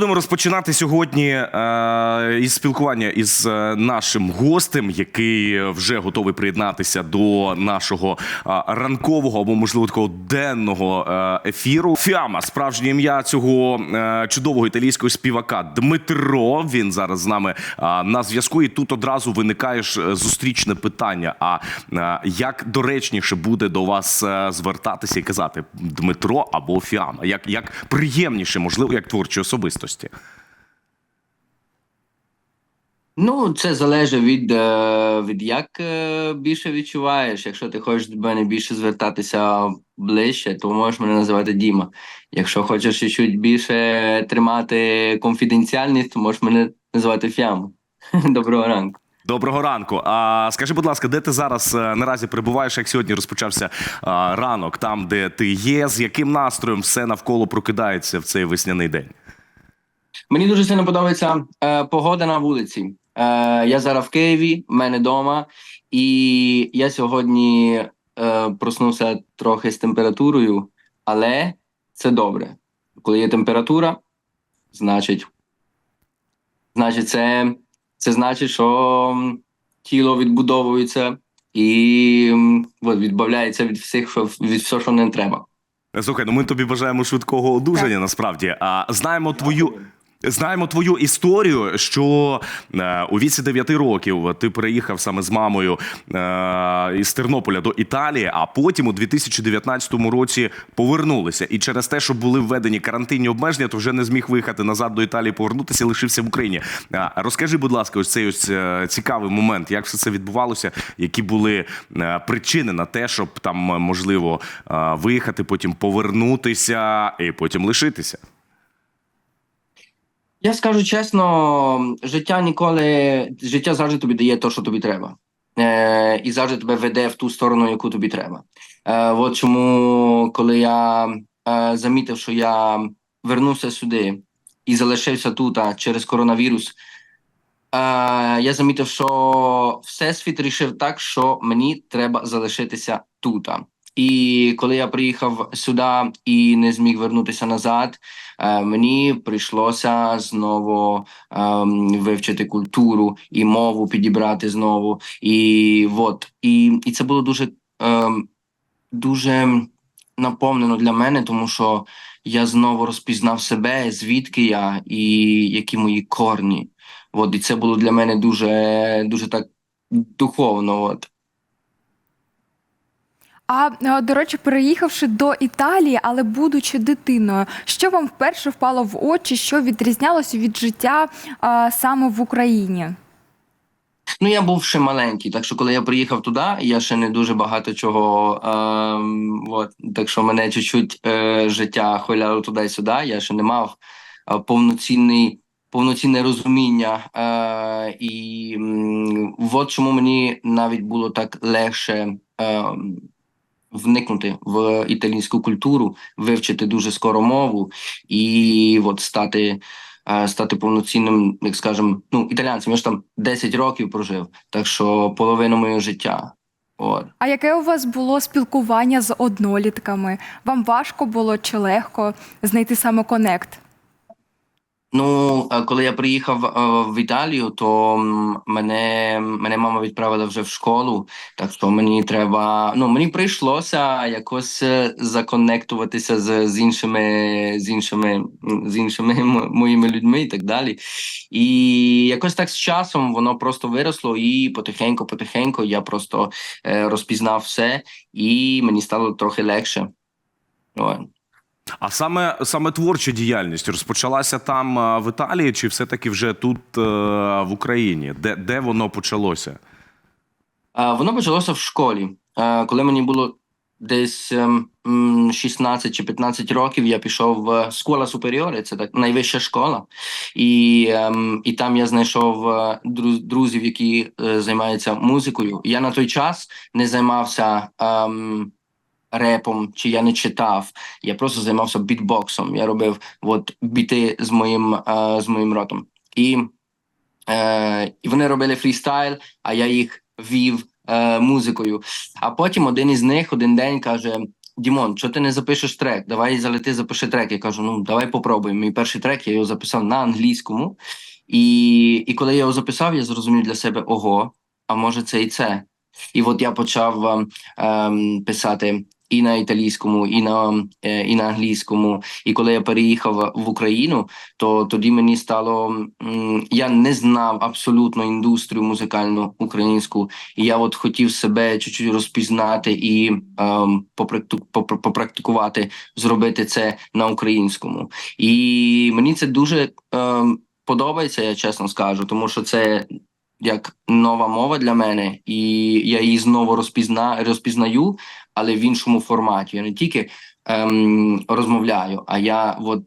будемо розпочинати сьогодні е, із спілкування із е, нашим гостем, який вже готовий приєднатися до нашого ранкового або можливо такого денного е, ефіру. Фіама, справжнє ім'я цього е, чудового італійського співака Дмитро. Він зараз з нами на зв'язку. І тут одразу виникає ж зустрічне питання: а як доречніше буде до вас звертатися і казати Дмитро або Фіама? Як, як приємніше, можливо, як творчі особистості? Ну, це залежить від, е, від як е, більше відчуваєш. Якщо ти хочеш до мене більше звертатися ближче, то можеш мене називати Діма. Якщо хочеш чуть більше тримати конфіденціальність, то можеш мене називати Фіам. Доброго ранку. Доброго ранку. А скажи, будь ласка, де ти зараз е, наразі перебуваєш, як сьогодні розпочався а, ранок, там, де ти є, з яким настроєм все навколо прокидається в цей весняний день? Мені дуже сильно подобається е, погода на вулиці. Е, я зараз в Києві, в мене вдома, і я сьогодні е, проснувся трохи з температурою, але це добре. Коли є температура, значить, значить, це, це значить, що тіло відбудовується і от, відбавляється від всіх, що- від всього, що не треба. Слухай, ну ми тобі бажаємо швидкого одужання. Насправді, а знаємо твою. Знаємо твою історію, що е, у віці 9 років ти переїхав саме з мамою е, із Тернополя до Італії, а потім у 2019 році повернулися. І через те, що були введені карантинні обмеження, то вже не зміг виїхати назад до Італії, повернутися, лишився в Україні. А, розкажи, будь ласка, ось цей ось е, цікавий момент, як все це відбувалося, які були е, причини на те, щоб там е, можливо е, виїхати, потім повернутися і потім лишитися. Я скажу чесно, життя ніколи, життя завжди тобі дає те, що тобі треба. Е, і завжди тебе веде в ту сторону, яку тобі треба. Е, от чому, коли я е, замітив, що я вернувся сюди і залишився тут а, через коронавірус, е, я замітив, що Всесвіт рішив так, що мені треба залишитися тут. І коли я приїхав сюди і не зміг вернутися назад, е, мені прийшлося знову ем, вивчити культуру і мову підібрати знову. І от і, і це було дуже, ем, дуже наповнено для мене, тому що я знову розпізнав себе, звідки я і які мої корні. От і це було для мене дуже, дуже так духовно. От. А е, до речі, переїхавши до Італії, але будучи дитиною, що вам вперше впало в очі, що відрізнялося від життя а, саме в Україні? Ну, я був ще маленький, так що коли я приїхав туди, я ще не дуже багато чого. Ем, от, так що мене чуть-чуть е, життя хвиляло туди і сюди. Я ще не мав е, повноцінний, повноцінне розуміння. Е, і м, от чому мені навіть було так легше. Е, Вникнути в італійську культуру, вивчити дуже скоро мову і от стати е, стати повноцінним, як скажемо, ну, італійцем. Я ж там 10 років прожив, так що половину моєго життя. От. А яке у вас було спілкування з однолітками? Вам важко було чи легко знайти саме конект? Ну, е, коли я приїхав е, в Італію, то мене, мене мама відправила вже в школу, так що мені треба. Ну, мені прийшлося якось е, законектуватися з, з іншими, з іншими, з іншими моїми людьми і так далі. І якось так з часом воно просто виросло, і потихеньку, потихеньку я просто розпізнав все, і мені стало трохи легше. А саме саме творча діяльність розпочалася там е, в Італії, чи все-таки вже тут е, в Україні? Де, де воно почалося? Воно почалося в школі. Коли мені було десь ем, 16 чи 15 років, я пішов в школа суперіоре, це так найвища школа. І, ем, і там я знайшов е, друзів, які е, займаються музикою. Я на той час не займався. ем, Репом чи я не читав, я просто займався бітбоксом. Я робив от біти з моїм е, з моїм ротом. І, е, вони робили фрістайл, а я їх вів е, музикою. А потім один із них один день каже: Дімон, чого ти не запишеш трек? Давай залети, запиши трек. Я кажу, ну давай попробуємо. Мій перший трек я його записав на англійському. І, і коли я його записав, я зрозумів для себе: ого, а може це і це. І от я почав ем, писати і на італійському, і на, е, і на англійському. І коли я переїхав в Україну, то тоді мені стало я не знав абсолютно індустрію музикальну українську, і я от хотів себе чуть-чуть розпізнати і ем, попрактикувати, зробити це на українському. І мені це дуже ем, подобається, я чесно скажу, тому що це. Як нова мова для мене, і я її знову розпізна, розпізнаю, але в іншому форматі. Я не тільки ем, розмовляю, а я от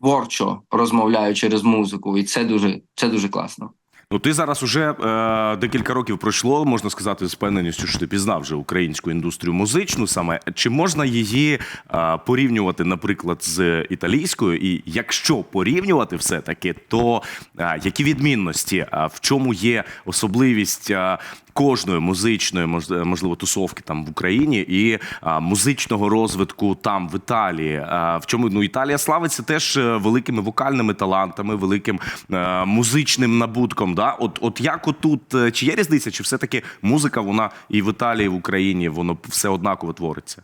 творчо розмовляю через музику, і це дуже це дуже класно. Ну, ти зараз уже е, декілька років пройшло, можна сказати, з впевненістю, що ти пізнав вже українську індустрію музичну. Саме чи можна її е, порівнювати, наприклад, з італійською? І якщо порівнювати все таки, то е, які відмінності? Е, в чому є особливість е, кожної музичної, можливо, тусовки там в Україні і е, музичного розвитку там в Італії? Е, в чому ну Італія славиться теж е, великими вокальними талантами, великим е, музичним набутком. Да? От, от як отут, е, чи є різниця, чи все-таки музика, вона і в Італії, і в Україні, воно все однаково твориться?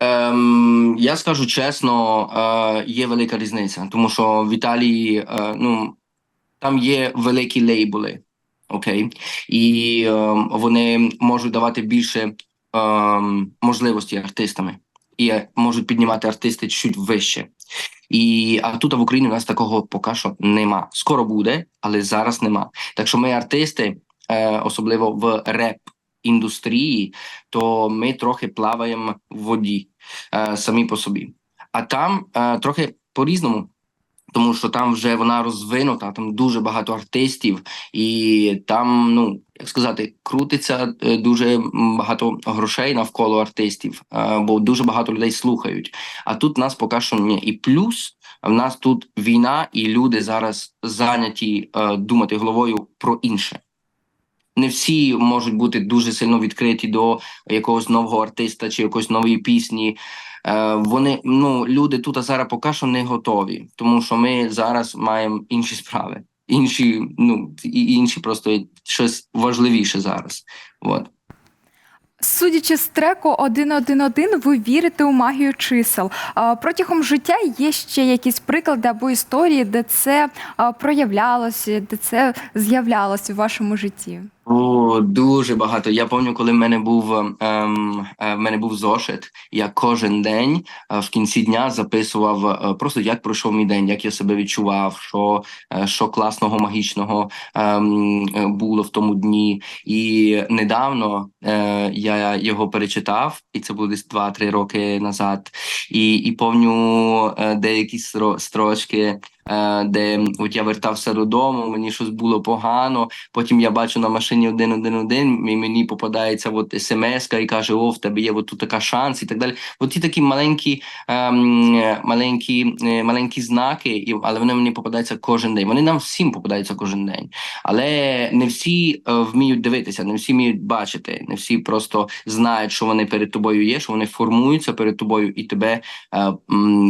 Ем, я скажу чесно, е, є велика різниця, тому що в Італії е, ну, там є великі лейбли, окей, і ем, вони можуть давати більше ем, можливості артистами і е, можуть піднімати артисти чуть вище. І а тут в Україні у нас такого поки що нема. Скоро буде, але зараз нема. Так що ми артисти, е, особливо в реп індустрії, то ми трохи плаваємо в воді е, самі по собі. А там е, трохи по-різному. Тому що там вже вона розвинута, там дуже багато артистів, і там, ну як сказати, крутиться е, дуже багато грошей навколо артистів, е, бо дуже багато людей слухають. А тут нас поки що ні. І плюс в нас тут війна, і люди зараз зайняті е, думати головою про інше. Не всі можуть бути дуже сильно відкриті до якогось нового артиста чи якоїсь нової пісні. Е, вони ну люди тут а зараз поки що не готові, тому що ми зараз маємо інші справи, інші, ну і інші просто щось важливіше зараз. От. Судячи з треку 1.1.1, ви вірите у магію чисел. Протягом життя є ще якісь приклади або історії, де це проявлялося, де це з'являлося у вашому житті. О, дуже багато. Я пам'ятаю, коли в мене був ем, е, в мене був зошит. Я кожен день е, в кінці дня записував е, просто як пройшов мій день, як я себе відчував, що, е, що класного, магічного ем, е, було в тому дні. І недавно е, я його перечитав, і це було десь 2-3 роки назад. І, і помню е, деякі стро- строчки, де от я вертався додому, мені щось було погано. Потім я бачу на машині 111, і мені попадається от смс і каже: О, в тебе є от тут така шанс, і так далі. От ті такі маленькі, ем, маленькі, е, маленькі знаки, і, але вони мені попадаються кожен день. Вони нам всім попадаються кожен день. Але не всі е, вміють дивитися, не всі вміють бачити, не всі просто знають, що вони перед тобою є, що вони формуються перед тобою і тебе е,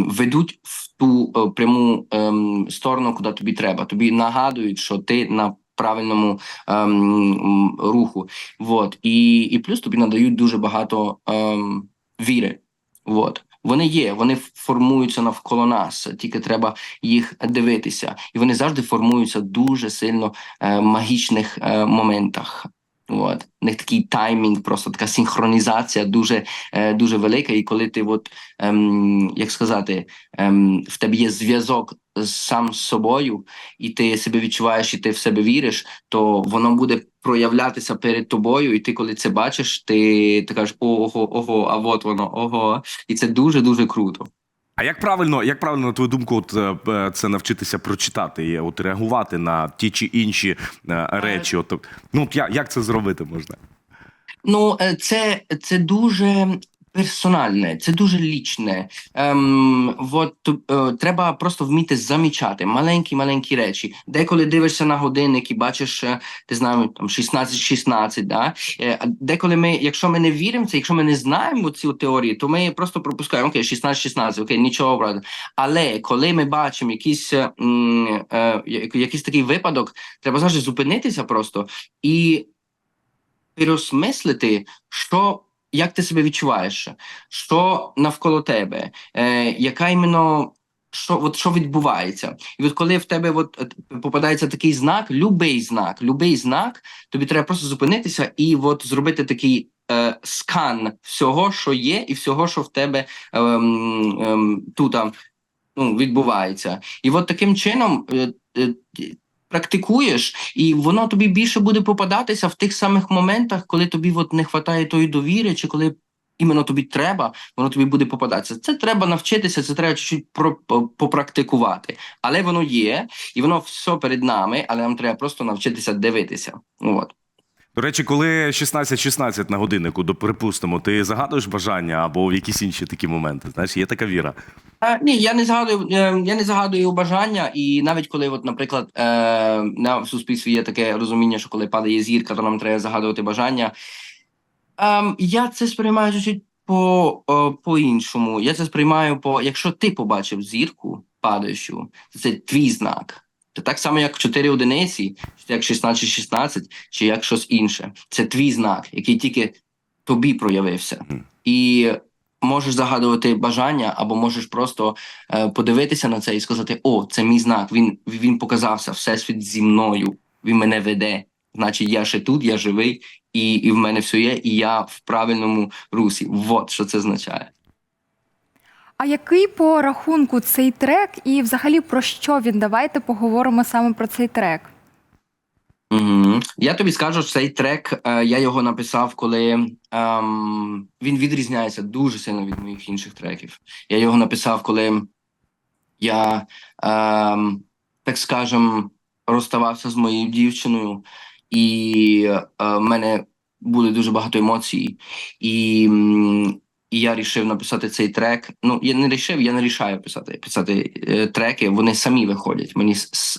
ведуть в ту е, пряму ем, сторону, куди тобі треба. Тобі нагадують, що ти на правильному ем, руху. Вот. І, і плюс тобі надають дуже багато ем, віри. Вот. Вони є, вони формуються навколо нас, тільки треба їх дивитися. І вони завжди формуються дуже сильно е, магічних е, моментах. От. У них такий таймінг, просто така синхронізація дуже, е, дуже велика. І коли ти, от, ем, як сказати, ем, в тебе є зв'язок з- сам з собою, і ти себе відчуваєш, і ти в себе віриш, то воно буде проявлятися перед тобою. І ти, коли це бачиш, ти, ти кажеш, ого, ого, а от воно, ого. І це дуже дуже круто. А як правильно, як правильно, на твою думку, от е, е, це навчитися прочитати і от реагувати на ті чи інші е, речі? От, ну, як це зробити можна? Ну, це, це дуже персональне, це дуже лічне. Ем, от, е, треба просто вміти замічати маленькі маленькі речі. Деколи дивишся на годинник і бачиш, е, ти знаєш, там 16-16, да? Е, деколи ми, якщо ми не віримо це, якщо ми не знаємо цю теорію, то ми просто пропускаємо окей, 16-16, окей, нічого правда. Але коли ми бачимо якийсь, е, е, якийсь такий випадок, треба завжди зупинитися просто і переосмислити, що. Як ти себе відчуваєш? Що навколо тебе? Е, яка іменно що, от, що відбувається? І от коли в тебе от, е, попадається такий знак, любий знак, любий знак, тобі треба просто зупинитися і от зробити такий е, скан всього, що є, і всього, що в тебе ем, ем, тут ну, відбувається. І от таким чином. Е, е, Практикуєш, і воно тобі більше буде попадатися в тих самих моментах, коли тобі от не вистачає тої довіри, чи коли іменно тобі треба, воно тобі буде попадатися. Це треба навчитися, це треба чуть-чуть попрактикувати. Але воно є, і воно все перед нами, але нам треба просто навчитися дивитися. От. До речі, коли 16-16 на годиннику, до припустимо, ти загадуєш бажання або в якісь інші такі моменти. Знаєш, є така віра. Е, ні, я не згадую, е, я не згадую бажання, і навіть коли, от, наприклад, е, на в суспільстві є таке розуміння, що коли падає зірка, то нам треба загадувати бажання. Ем, я це сприймаю чуть по, е, по-іншому. Я це сприймаю по якщо ти побачив зірку падаючу, це твій знак. Це так само, як 4 одиниці, чи як 16-16, чи як щось інше. Це твій знак, який тільки тобі проявився. І можеш загадувати бажання, або можеш просто е, подивитися на це і сказати: О, це мій знак. Він, він показався, всесвіт зі мною, він мене веде. Значить, я ще тут, я живий, і, і в мене все є, і я в правильному русі. Вот що це означає. А який по рахунку цей трек, і взагалі про що він? Давайте поговоримо саме про цей трек. Угу. Я тобі скажу, що цей трек е, я його написав, коли ем, він відрізняється дуже сильно від моїх інших треків. Я його написав, коли я, ем, так скажем, розставався з моєю дівчиною, і е, в мене були дуже багато емоцій. І, і я рішив написати цей трек. Ну, я не рішив, я не рішаю писати, писати е, треки. Вони самі виходять. Мені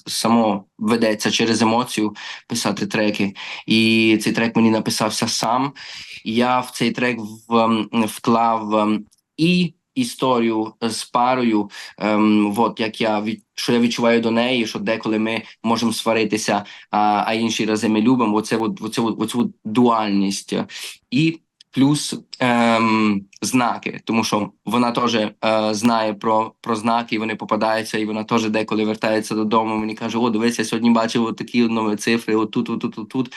само ведеться через емоцію писати треки. І цей трек мені написався сам. Я в цей трек в, ем, вклав ем, і історію з парою, ем, от як я від що я відчуваю до неї, що деколи ми можемо сваритися, а, а інші рази ми любимо. Оце от, оце, оцю дуальність. І плюс ем, знаки, тому що вона теж е, знає про, про знаки, і вони попадаються, і вона теж деколи вертається додому. Мені каже: О, дивись, я сьогодні бачив такі нові цифри, отут, отут, отут.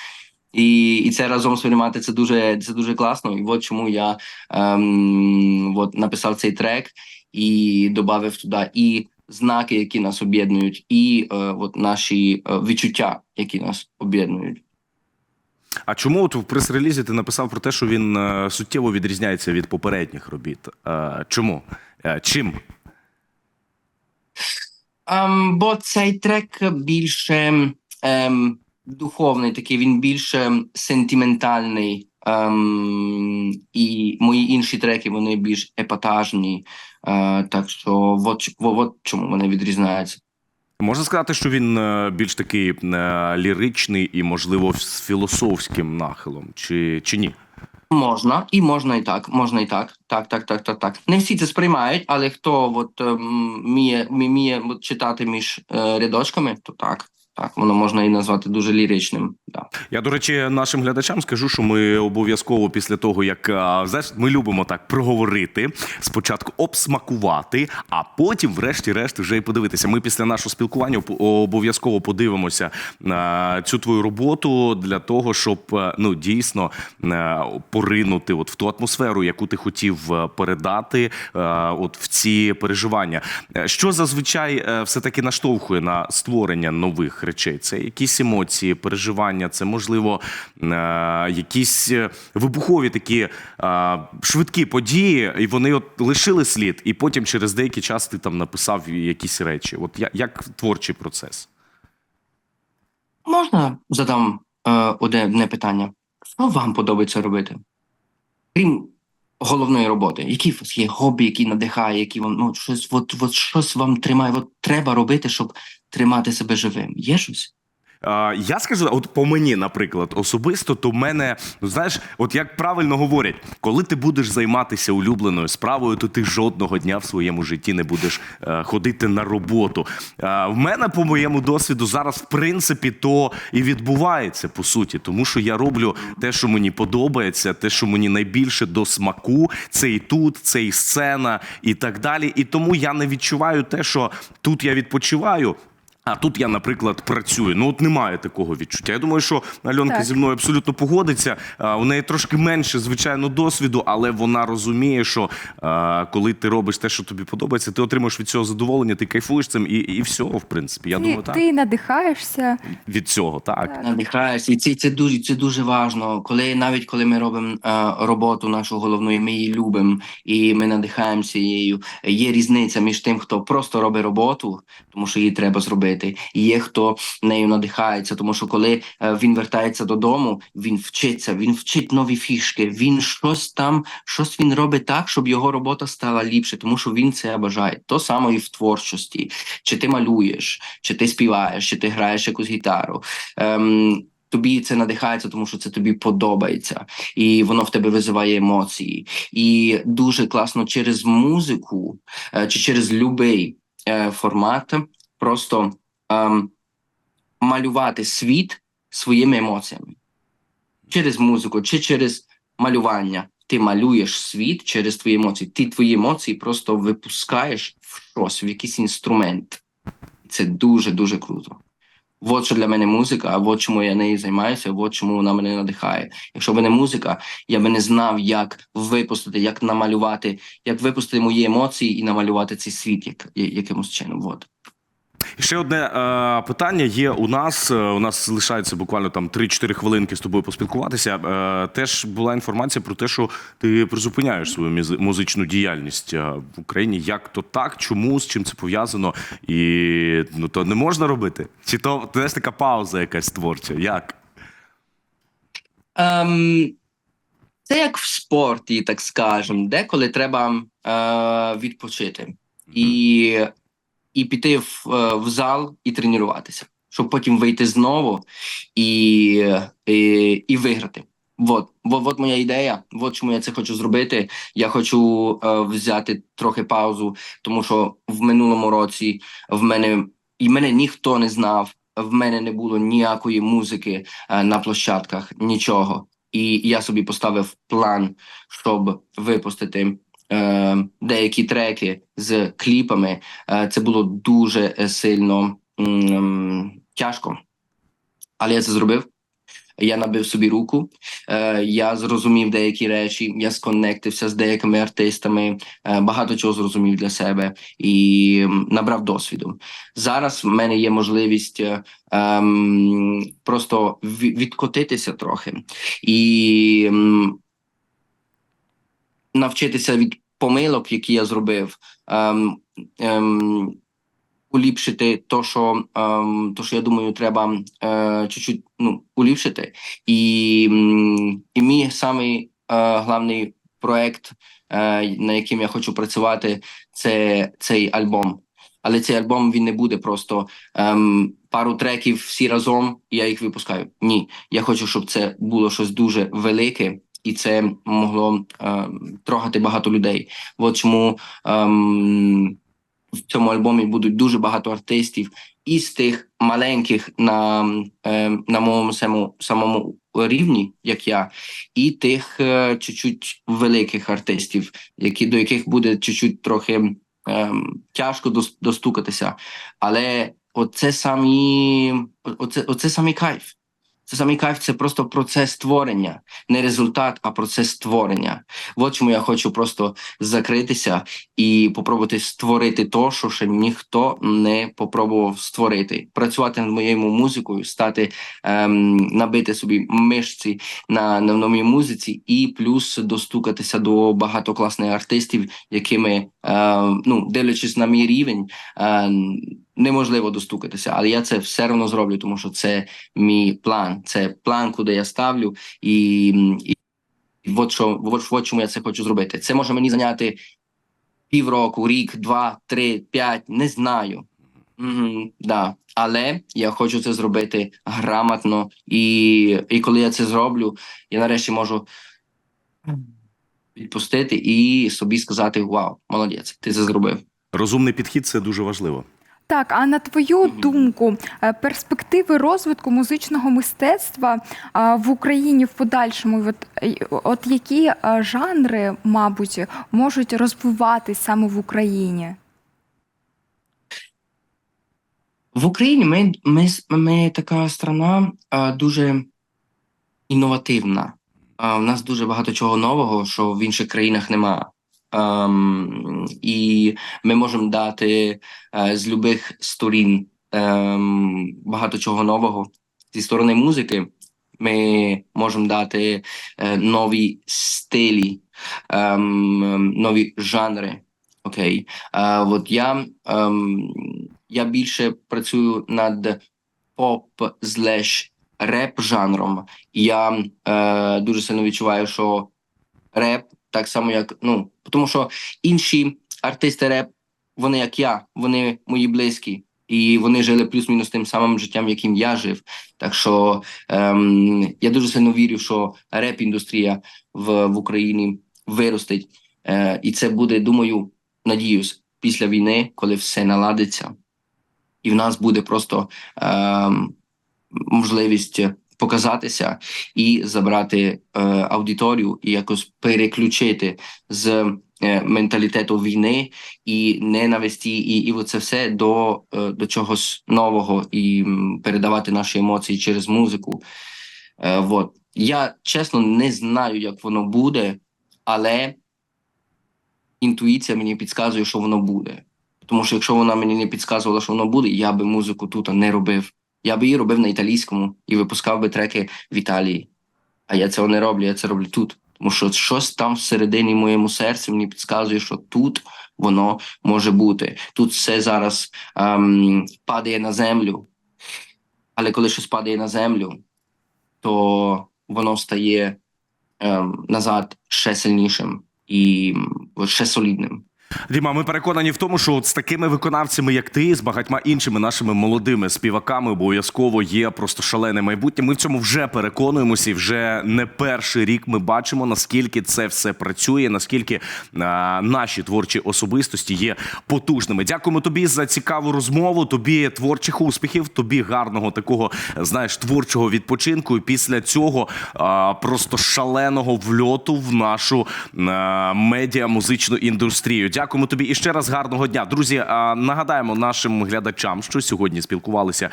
І, і це разом сприймати це дуже це дуже класно. І от чому я ем, от, написав цей трек і додав туди і знаки, які нас об'єднують, і е, от наші е, відчуття, які нас об'єднують. А чому от в прес-релізі ти написав про те, що він е, суттєво відрізняється від попередніх робіт? Е, Чому? Е, Чим? Ем, бо цей трек більше ем, духовний, такий він більше сентиментальний. Ем, і мої інші треки вони більш епатажні. Е, так що от, от чому вони відрізняються. Можна сказати, що він е, більш такий е, ліричний і, можливо, з філософським нахилом, чи, чи ні? Можна, і можна і так. Можна і так. Так, так, так, так, так. Не всі це сприймають, але хто от, ем, вміє, вміє читати між е, рядочками, то так. Так, воно можна і назвати дуже ліричним. Да. Я, до речі, нашим глядачам скажу, що ми обов'язково після того, як знаєш, ми любимо так проговорити, спочатку обсмакувати, а потім, врешті-решт, вже і подивитися. Ми після нашого спілкування обов'язково подивимося на цю твою роботу для того, щоб ну дійсно поринути от в ту атмосферу, яку ти хотів передати, от в ці переживання. Що зазвичай е, все таки наштовхує на створення нових речей? Це якісь емоції, переживання, це можливо е, якісь е, вибухові такі е, швидкі події, і вони от лишили слід, і потім через деякий час ти там написав якісь речі. От як творчий процес? Можна задам одне питання. Що вам подобається робити? Крім головної роботи. Які у вас є хобі, які надихає, які вам ну щось, от, от щось вам тримає, от треба робити, щоб тримати себе живим. Є щось? Я скажу, от по мені, наприклад, особисто, то в мене, ну знаєш, от як правильно говорять, коли ти будеш займатися улюбленою справою, то ти жодного дня в своєму житті не будеш е, ходити на роботу. В мене, по моєму досвіду, зараз в принципі то і відбувається по суті, тому що я роблю те, що мені подобається, те, що мені найбільше до смаку, це і тут, це і сцена, і так далі. І тому я не відчуваю те, що тут я відпочиваю. А тут я, наприклад, працюю. Ну от немає такого відчуття. Я думаю, що Альонка Так. зі мною абсолютно погодиться. А, У неї трошки менше, звичайно, досвіду, але вона розуміє, що а, коли ти робиш те, що тобі подобається, ти отримуєш від цього задоволення, ти кайфуєш цим і, і все, в принципі. Я ти, думаю, так. ти надихаєшся. Від цього, так. Так. Надихаєшся, і це, це дуже це дуже важно. Коли навіть коли ми робимо роботу нашу головну, і ми її любимо, і ми надихаємося її. Є різниця між тим, хто просто робить роботу, тому що її треба зробити. І є хто нею надихається, тому що коли е, він вертається додому, він вчиться, він вчить нові фішки. Він щось там, щось він робить так, щоб його робота стала ліпше, тому що він це бажає. То саме і в творчості. Чи ти малюєш, чи ти співаєш, чи ти граєш якусь гітару. Ем, Тобі це надихається, тому що це тобі подобається, і воно в тебе визиває емоції. І дуже класно через музику е, чи через будь-який е, формат просто ем, малювати світ своїми емоціями. Через музику чи через малювання. Ти малюєш світ через твої емоції. Ти твої емоції просто випускаєш в щось, в якийсь інструмент. Це дуже дуже круто. От що для мене музика, а от чому я нею займаюся, от чому вона мене надихає. Якщо б не музика, я би не знав, як випустити, як намалювати, як випустити мої емоції і намалювати цей світ як, якимось чином. От. Ще одне е, питання є у нас. Е, У нас лишається буквально там 3-4 хвилинки з тобою поспілкуватися. Е, теж була інформація про те, що ти призупиняєш свою музичну діяльність е, в Україні. Як то так? Чому з чим це пов'язано? І ну то не можна робити? Чи то теж така пауза якась творча? Як? Ем, це як в спорті, так скажемо, деколи треба е, відпочити і, і піти в, е, в зал і тренуватися, щоб потім вийти знову і, і, і виграти. Вот, вот, вот моя ідея. От чому я це хочу зробити. Я хочу е, взяти трохи паузу, тому що в минулому році в мене і мене ніхто не знав. В мене не було ніякої музики е, на площадках, нічого. І я собі поставив план, щоб випустити деякі треки з кліпами. Е, це було дуже е, сильно тяжко. Але я це зробив. Я набив собі руку, е, я зрозумів деякі речі, я сконнектився з деякими артистами, е, багато чого зрозумів для себе і набрав досвіду. Зараз в мене є можливість е, ем, просто відкотитися трохи і навчитися від помилок, які я зробив, ем, ем, уліпшити то, що, ем, то, що я думаю, треба е, чуть-чуть ну, уліпшити. І, і мій самий е, главний проект, е, на яким я хочу працювати, це цей альбом. Але цей альбом він не буде просто ем, пару треків всі разом, і я їх випускаю. Ні, я хочу, щоб це було щось дуже велике, і це могло ем, трогати багато людей. От чому ем, в цьому альбомі будуть дуже багато артистів із тих маленьких на, ем, на моєму самому, самому рівні, як я, і тих е, чуть-чуть великих артистів, які до яких буде чуть-чуть трохи ем, тяжко достукатися. Але оце самі, оце, оце самий кайф. Це самий кайф, це просто процес створення, не результат, а процес створення. От чому я хочу просто закритися і попробувати створити то, що ще ніхто не попробував створити. Працювати над моєю музикою, стати ем, набити собі мишці на, на новій музиці, і плюс достукатися до багато класних артистів, якими е, ну дивлячись на мій рівень. Е, Неможливо достукатися, але я це все одно зроблю, тому що це мій план. Це план, куди я ставлю, і, і от що, от, от чому я це хочу зробити. Це може мені зайняти півроку, рік, два, три, п'ять, не знаю. Угу, да. Але я хочу це зробити грамотно, і, і коли я це зроблю, я нарешті можу відпустити і собі сказати: Вау, молодець, ти це зробив. Розумний підхід це дуже важливо. Так, а на твою думку, е, перспективи розвитку музичного мистецтва в Україні в подальшому, от, е, от які е, жанри, мабуть, можуть розвиватись саме в Україні? В Україні ми, ми, ми така страна а, дуже інновативна. А, у нас дуже багато чого нового, що в інших країнах нема. Ем, і ми можемо дати е, з любих сторін ем, багато чого нового. Зі сторони музики ми можемо дати е, нові стилі, ем, нові жанри. Окей. Е, от я, ем, я більше працюю над поп злеш реп жанром. Я е, дуже сильно відчуваю, що реп, так само як ну, тому що інші артисти реп, вони як я, вони мої близькі. І вони жили плюс-мінус тим самим життям, яким я жив. Так що ем, я дуже сильно вірю, що реп-індустрія в, в Україні виростить. Е, і це буде, думаю, надіюсь, після війни, коли все наладиться, і в нас буде просто ем, можливість показатися і забрати е, аудиторію і якось переключити з е, менталітету війни і ненависті, і, і оце все до, е, до чогось нового і передавати наші емоції через музику. Е, вот. Я чесно не знаю, як воно буде, але інтуїція мені підказує, що воно буде. Тому що якщо вона мені не підказувала, що воно буде, я би музику тут не робив. Я би її робив на італійському і випускав би треки в Італії. А я цього не роблю, я це роблю тут. Тому що щось там всередині моєму серці мені підказує, що тут воно може бути. Тут все зараз ем, падає на землю. Але коли щось падає на землю, то воно стає ем, назад ще сильнішим і ще солідним. Діма, ми переконані в тому, що от з такими виконавцями, як ти, з багатьма іншими нашими молодими співаками, обов'язково є просто шалене майбутнє. Ми в цьому вже переконуємося, і вже не перший рік ми бачимо, наскільки це все працює, наскільки а, наші творчі особистості є потужними. Дякуємо тобі за цікаву розмову. Тобі творчих успіхів, тобі гарного такого знаєш творчого відпочинку. І після цього а, просто шаленого вльоту в нашу медіа музичну індустрію. Дякуємо тобі і ще раз гарного дня. Друзі, нагадаємо нашим глядачам, що сьогодні спілкувалися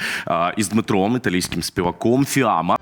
із Дмитром, італійським співаком Фіама.